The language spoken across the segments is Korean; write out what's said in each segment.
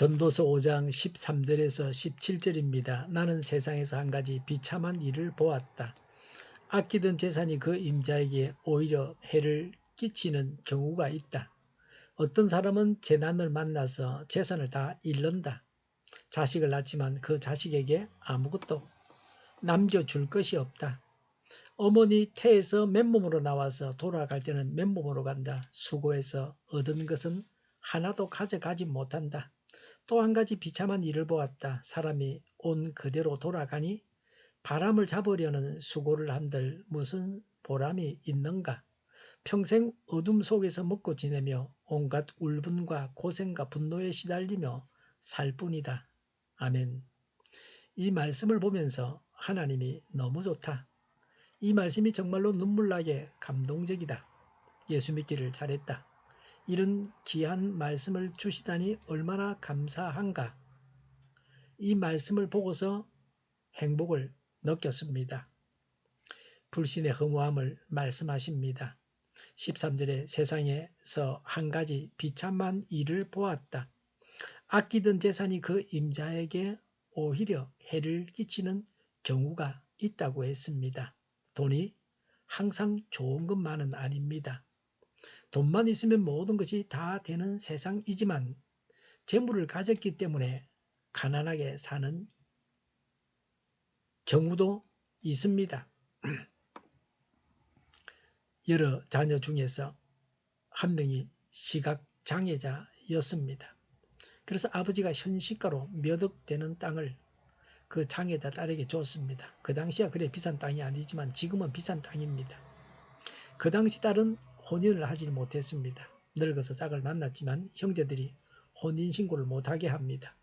전도서 5장 13절에서 17절입니다. 나는 세상에서 한 가지 비참한 일을 보았다. 아끼던 재산이 그 임자에게 오히려 해를 끼치는 경우가 있다. 어떤 사람은 재난을 만나서 재산을 다 잃는다. 자식을 낳지만 그 자식에게 아무것도 남겨줄 것이 없다. 어머니 태에서 맨몸으로 나와서 돌아갈 때는 맨몸으로 간다. 수고해서 얻은 것은 하나도 가져가지 못한다. 또 한 가지 비참한 일을 보았다. 사람이 온 그대로 돌아가니 바람을 잡으려는 수고를 한들 무슨 보람이 있는가? 평생 어둠 속에서 먹고 지내며 온갖 울분과 고생과 분노에 시달리며 살 뿐이다. 아멘. 이 말씀을 보면서 하나님이 너무 좋다. 이 말씀이 정말로 눈물나게 감동적이다. 예수 믿기를 잘했다. 이런 귀한 말씀을 주시다니 얼마나 감사한가. 이 말씀을 보고서 행복을 느꼈습니다. 불신의 허무함을 말씀하십니다. 13절에 세상에서 한 가지 비참한 일을 보았다. 아끼던 재산이 그 임자에게 오히려 해를 끼치는 경우가 있다고 했습니다. 돈이 항상 좋은 것만은 아닙니다. 돈만 있으면 모든 것이 다 되는 세상이지만 재물을 가졌기 때문에 가난하게 사는 경우도 있습니다. 여러 자녀 중에서 한 명이 시각장애자였습니다. 그래서 아버지가 현시가로 몇억 되는 땅을 그 장애자 딸에게 줬습니다. 그 당시야 그래 비싼 땅이 아니지만 지금은 비싼 땅입니다. 그 당시 딸은 혼인을 하지 못했습니다. 늙어서 짝을 만났지만 형제들이 혼인신고를 못하게 합니다.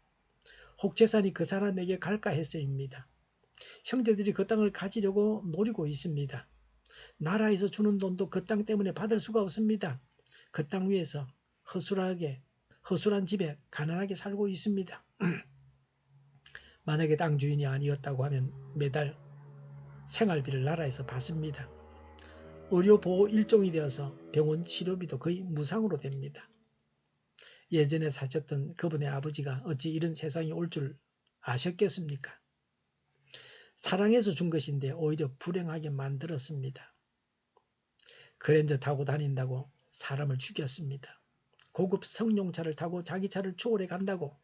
혹재산이 그 사람에게 갈까 해서입니다. 형제들이 그 땅을 가지려고 노리고 있습니다. 나라에서 주는 돈도 그 땅 때문에 받을 수가 없습니다. 그 땅 위에서 허술하게 허술한 집에 가난하게 살고 있습니다. 만약에 땅 주인이 아니었다고 하면 매달 생활비를 나라에서 받습니다. 의료보호 일종이 되어서 병원 치료비도 거의 무상으로 됩니다. 예전에 사셨던 그분의 아버지가 어찌 이런 세상이 올 줄 아셨겠습니까? 사랑해서 준 것인데 오히려 불행하게 만들었습니다. 그랜저 타고 다닌다고 사람을 죽였습니다. 고급 성룡차를 타고 자기 차를 추월해 간다고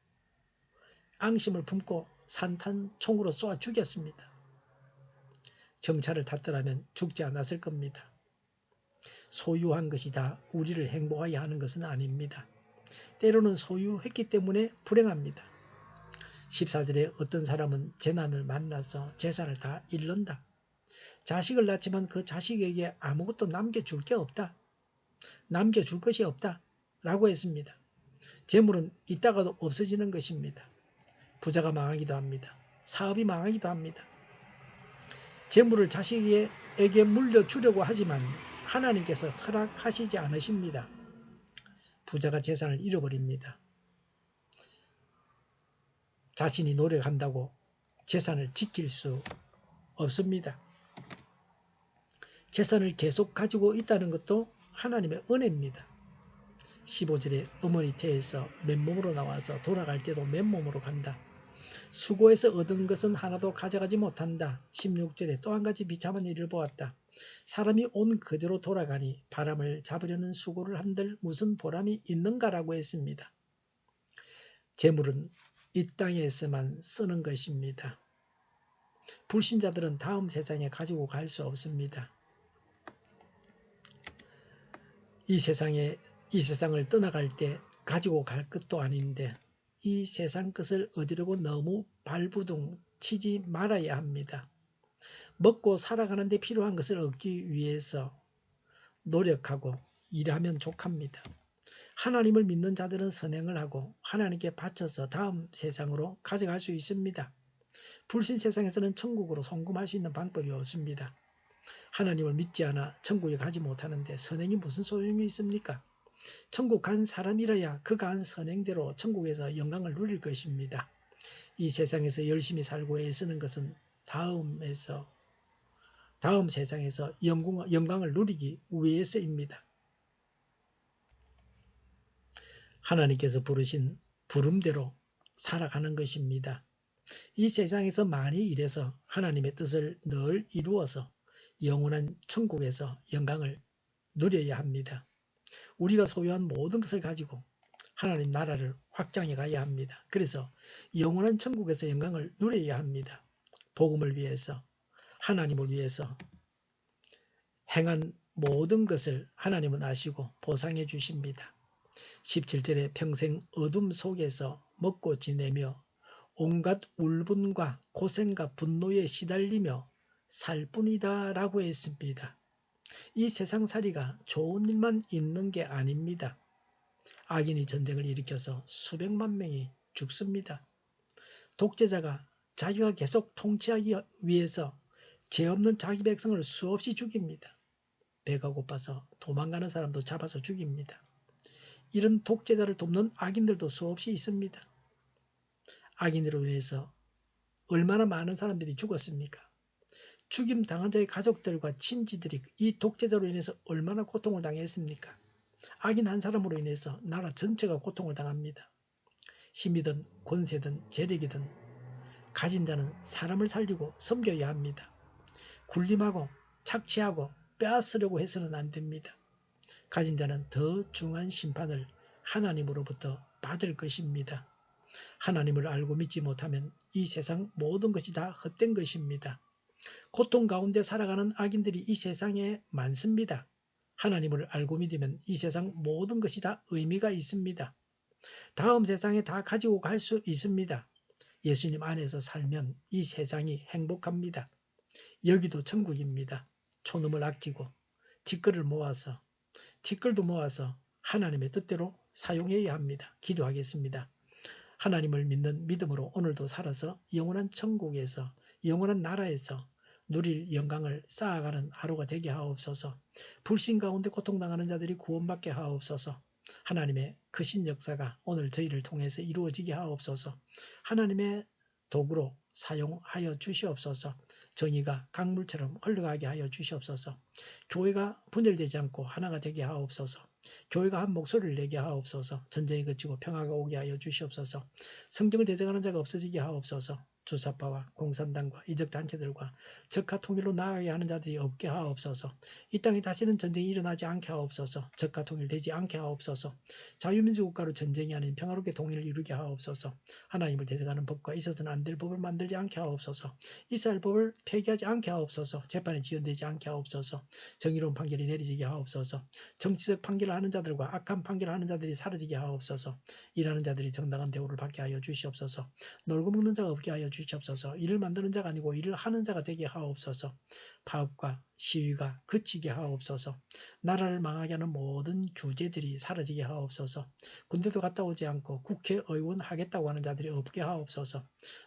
앙심을 품고 산탄총으로 쏘아 죽였습니다. 경찰을 탔더라면 죽지 않았을 겁니다. 소유한 것이 다 우리를 행복하게 하는 것은 아닙니다. 때로는 소유했기 때문에 불행합니다. 14절에 어떤 사람은 재난을 만나서 재산을 다 잃는다. 자식을 낳지만 그 자식에게 아무것도 남겨줄 게 없다. 남겨줄 것이 없다. 라고 했습니다. 재물은 있다가도 없어지는 것입니다. 부자가 망하기도 합니다. 사업이 망하기도 합니다. 재물을 자식에게 물려주려고 하지만 하나님께서 허락하시지 않으십니다. 부자가 재산을 잃어버립니다. 자신이 노력한다고 재산을 지킬 수 없습니다. 재산을 계속 가지고 있다는 것도 하나님의 은혜입니다. 15절에 어머니 태에서 맨몸으로 나와서 돌아갈 때도 맨몸으로 간다. 수고해서 얻은 것은 하나도 가져가지 못한다. 16절에 또 한 가지 비참한 일을 보았다. 사람이 온 그대로 돌아가니 바람을 잡으려는 수고를 한들 무슨 보람이 있는가라고 했습니다. 재물은 이 땅에서만 쓰는 것입니다. 불신자들은 다음 세상에 가지고 갈 수 없습니다. 이 세상에 이 세상을 떠나갈 때 가지고 갈 것도 아닌데 이 세상 것을 얻으려고 너무 발부둥 치지 말아야 합니다. 먹고 살아가는 데 필요한 것을 얻기 위해서 노력하고 일하면 족합니다. 하나님을 믿는 자들은 선행을 하고 하나님께 바쳐서 다음 세상으로 가져갈 수 있습니다. 불신 세상에서는 천국으로 송금할 수 있는 방법이 없습니다. 하나님을 믿지 않아 천국에 가지 못하는데 선행이 무슨 소용이 있습니까? 천국 간 사람이라야 그가 한 선행대로 천국에서 영광을 누릴 것입니다. 이 세상에서 열심히 살고 애쓰는 것은 다음에서 다음 세상에서 영광, 영광을 누리기 위해서입니다. 하나님께서 부르신 부름대로 살아가는 것입니다. 이 세상에서 많이 일해서 하나님의 뜻을 늘 이루어서 영원한 천국에서 영광을 누려야 합니다. 우리가 소유한 모든 것을 가지고 하나님 나라를 확장해 가야 합니다. 그래서 영원한 천국에서 영광을 누려야 합니다. 복음을 위해서 하나님을 위해서 행한 모든 것을 하나님은 아시고 보상해 주십니다. 17절에 평생 어둠 속에서 먹고 지내며 온갖 울분과 고생과 분노에 시달리며 살 뿐이다 라고 했습니다. 이 세상살이가 좋은 일만 있는 게 아닙니다. 악인이 전쟁을 일으켜서 수백만 명이 죽습니다. 독재자가 자기가 계속 통치하기 위해서 죄 없는 자기 백성을 수없이 죽입니다. 배가 고파서 도망가는 사람도 잡아서 죽입니다. 이런 독재자를 돕는 악인들도 수없이 있습니다. 악인으로 인해서 얼마나 많은 사람들이 죽었습니까? 죽임 당한 자의 가족들과 친지들이 이 독재자로 인해서 얼마나 고통을 당했습니까? 악인 한 사람으로 인해서 나라 전체가 고통을 당합니다. 힘이든 권세든 재력이든 가진 자는 사람을 살리고 섬겨야 합니다. 군림하고 착취하고 빼앗으려고 해서는 안 됩니다. 가진 자는 더 중한 심판을 하나님으로부터 받을 것입니다. 하나님을 알고 믿지 못하면 이 세상 모든 것이 다 헛된 것입니다. 고통 가운데 살아가는 악인들이 이 세상에 많습니다. 하나님을 알고 믿으면 이 세상 모든 것이 다 의미가 있습니다. 다음 세상에 다 가지고 갈 수 있습니다. 예수님 안에서 살면 이 세상이 행복합니다. 여기도 천국입니다. 초놈을 아끼고 티끌을 모아서 티끌도 모아서 하나님의 뜻대로 사용해야 합니다. 기도하겠습니다. 하나님을 믿는 믿음으로 오늘도 살아서 영원한 천국에서 영원한 나라에서 누릴 영광을 쌓아가는 하루가 되게 하옵소서. 불신 가운데 고통당하는 자들이 구원받게 하옵소서. 하나님의 크신 역사가 오늘 저희를 통해서 이루어지게 하옵소서. 하나님의 도구로 사용하여 주시옵소서. 정의가 강물처럼 흘러가게 하여 주시옵소서. 교회가 분열되지 않고 하나가 되게 하옵소서. 교회가 한 목소리를 내게 하옵소서. 전쟁이 그치고 평화가 오게 하여 주시옵소서. 성경을 대적하는 자가 없어지게 하옵소서. 주사파와 공산당과 이적 단체들과 적화 통일로 나아가게 하는 자들이 없게 하옵소서. 이 땅에 다시는 전쟁이 일어나지 않게 하옵소서. 적화 통일되지 않게 하옵소서. 자유민주 국가로 전쟁이 아닌 평화롭게 통일을 이루게 하옵소서. 하나님을 대적하는 법과 있어서는 안 될 법을 만들지 않게 하옵소서. 이스라엘 법을 폐기하지 않게 하옵소서. 재판이 지연되지 않게 하옵소서. 정의로운 판결이 내리지게 하옵소서. 정치적 판결을 하는 자들과 악한 판결을 하는 자들이 사라지게 하옵소서. 일하는 자들이 정당한 대우를 받게 하여 주시옵소서. 놀고 먹는 자가 없게 하여 주시옵소서. 일을 만드는 자가 아니고 일을 하는 자가 되게 하옵소서. 파업과 시위가 그치게 하옵소서. 나라를 망하게 하는 모든 규제들이 사라지게 하옵소서. 군대도 갔다 오지 않고 국회의원 하겠다고 하는 자들이 없게 하옵소서.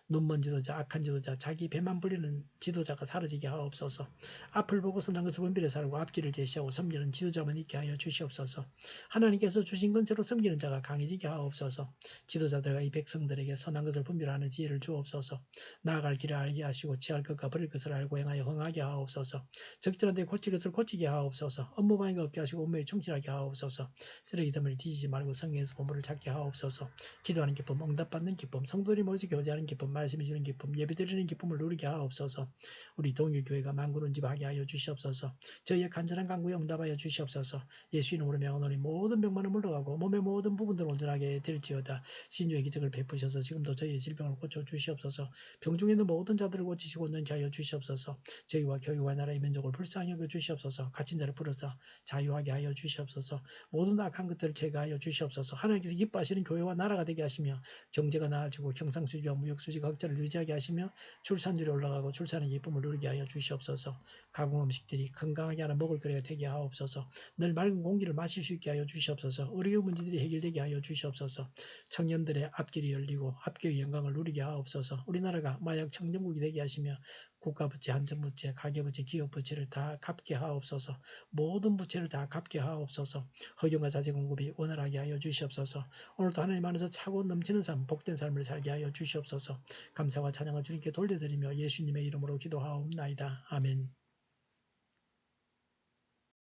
눈먼 지도자, 악한 지도자, 자기 배만 불리는 지도자가 사라지게 하옵소서. 앞을 보고 선한 것을 분별해 살고 앞길을 제시하고 섬기는 지도자만 있게 하여 주시옵소서. 하나님께서 주신 건처로 섬기는 자가 강해지게 하옵소서. 지도자들과 이 백성들에게 선한 것을 분별하는 지혜를 주옵소서. 나아갈 길을 알게 하시고 취할 것과 버릴 것을 알고 행하여 흥하게 하옵소서. 적절한 데 고칠 것을 고치게 하옵소서. 업무 방해가 없게 하시고 업무에 충실하게 하옵소서. 쓰레기 더미를 뒤지지 말고 성경에서 보물을 찾게 하옵소서. 기도하는 기쁨, 응답받는 기쁨, 성도들이 모여서 교제하는 기쁨, 말씀해 주는 기쁨, 예배드리는 기쁨을 누리게 하옵소서. 우리 동일교회가 만군은 집하게 하여 주시옵소서. 저희의 간절한 간구에 응답하여 주시옵소서. 예수 이름으로 명하노니 모든 병만은 물러가고 몸의 모든 부분들을 온전하게 될지어다. 신유의 기적을 베푸셔서 지금도 저희의 질병을 고쳐 주시옵소서. 병중에 있는 모든 자들을 고치시고 온전케 하여 주시옵소서. 저희와 교회와 나라의 민족을 불쌍히 여겨 주시옵소서. 갇힌 자를 풀어서 자유하게 하여 주시옵소서. 모든 악한 것들을 제거하여 주시옵소서. 하나님께서 기뻐하시는 교회와 나라가 되게 하시며 경제가 나아지고 경상수지와 무역수지가 흑자를 유지하게 하시며 출산율이 올라가고 출산의 기쁨을 누리게 하여 주시옵소서. 가공 음식들이 건강하게 하는 먹을 거리가 되게 하옵소서. 늘 맑은 공기를 마실 수 있게 하여 주시옵소서. 의료의 문제들이 해결되게 하여 주시옵소서. 청년들의 앞길이 열리고 합교의 영광을 누리게 하옵소서. 우리 나라가 마약 청정국이 되게 하시며 국가부채, 안전부채, 가계부채, 기업부채를 다 갚게 하옵소서. 모든 부채를 다 갚게 하옵소서. 허경과 자재 공급이 원활하게 하여 주시옵소서. 오늘도 하나님 안에서 차고 넘치는 삶, 복된 삶을 살게 하여 주시옵소서. 감사와 찬양을 주님께 돌려드리며 예수님의 이름으로 기도하옵나이다. 아멘.